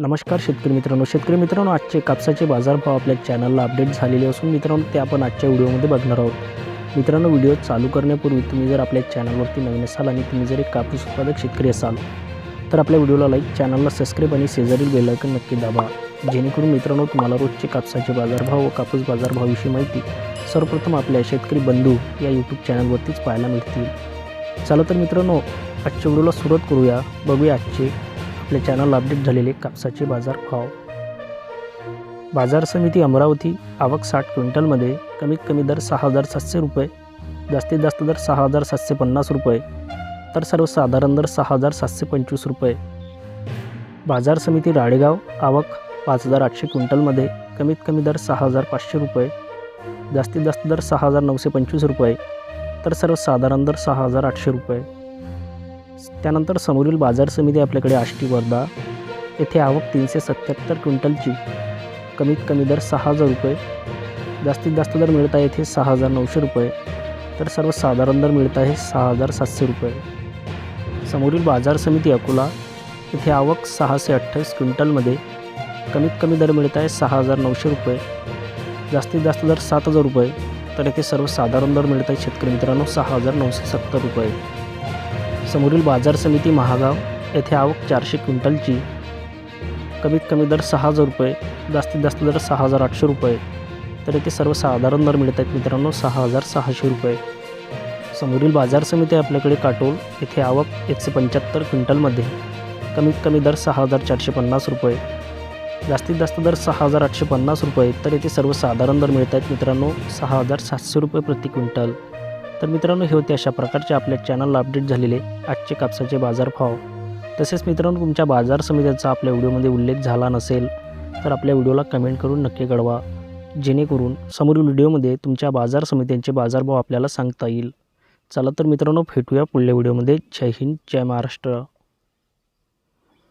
नमस्कार शेतकरी मित्रांनो. शेतकरी मित्रांनो आजचे कापसाचे बाजारभाव आपल्या चॅनलला अपडेट झालेले असून मित्रांनो ते आपण आजच्या व्हिडिओमध्ये बघणार आहोत. मित्रांनो व्हिडिओ चालू करण्यापूर्वी तुम्ही जर आपल्या चॅनलवरती नवीन असाल आणि तुम्ही जर एक कापूस उत्पादक शेतकरी असाल तर आपल्या व्हिडिओला लाईक चॅनलला सबस्क्राईब आणि शेजारील बेलायकन नक्की दाबा. जेणेकरून मित्रांनो तुम्हाला रोजचे कापसाचे बाजारभाव व कापूस बाजारभावाविषयी माहिती सर्वप्रथम आपल्या शेतकरी बंधू या यूट्यूब चॅनलवरतीच पाहायला मिळतील. चला तर मित्रांनो आजच्या व्हिडिओला सुरुवात करूया. बघूया आजचे आपल्या चॅनल अपडेट झालेले कापसाचे बाजार भाव. बाजार समिती अमरावती आवक साठ क्विंटलमध्ये कमीत कमी दर सहा हजार सातशे रुपये जास्तीत जास्त दर सहा हजार सातशे पन्नास रुपये तर सर्वसाधारण दर सहा हजार सातशे पंचवीस रुपये. बाजार समिती राळेगाव आवक पाच हजार आठशे क्विंटलमध्ये कमीत कमी दर सहा हजार पाचशे रुपये जास्तीत जास्त दर सहा हजार नऊशे पंचवीस रुपये तर सर्वसाधारण दर सहा हजार आठशे रुपये. त्यानंतर समोरील बाजार समिती आपल्याकडे आष्टी वर्धा येथे आवक तीनशे सत्याहत्तर क्विंटलची कमीत कमी दर सहा हजार रुपये जास्तीत जास्त दर मिळत आहे येथे सहा हजार नऊशे रुपये तर सर्वसाधारण दर मिळत आहे सहा हजार सातशे रुपये. समोरील बाजार समिती अकोला येथे आवक सहाशे अठ्ठावीस क्विंटलमध्ये कमीत कमी दर मिळत आहे सहा हजार नऊशे रुपये जास्तीत जास्त दर सात हजार रुपये तर येथे सर्वसाधारण दर मिळत आहे शेतकरी मित्रांनो सहा हजार नऊशे सत्तर रुपये. समोरील बाजार समिती महागाव येथे आवक चारशे क्विंटलची. कमीत कमी दर सहा हजार रुपये जास्तीत जास्त दर सहा हजार आठशे रुपये. तर येथे सर्वसाधारण दर मिळत आहेत मित्रांनो सहा हजार सहाशे रुपये. समोरील बाजार समिती आपल्याकडे काटोल येथे आवक एकशे पंच्याहत्तर क्विंटलमध्ये. कमीत कमी दर सहा हजार चारशे पन्नास रुपये. जास्तीत जास्त दर सहा हजार आठशे पन्नास रुपये तर येथे सर्वसाधारण दर मिळत आहेत मित्रांनो सहा हजार सातशे रुपये प्रति क्विंटल. तर मित्रांनो हे होते अशा प्रकारचे आपल्या चॅनलला अपडेट झालेले आजचे कापसाचे बाजारभाव. तसेच मित्रांनो तुमच्या बाजार समित्याचा आपल्या व्हिडिओमध्ये उल्लेख झाला नसेल तर आपल्या व्हिडिओला कमेंट करून नक्की कळवा. जेणेकरून समोरील व्हिडिओमध्ये तुमच्या बाजार समित्यांचे बाजारभाव आपल्याला सांगता येईल. चला तर मित्रांनो भेटूया पुढल्या व्हिडिओमध्ये. जय हिंद जय महाराष्ट्र.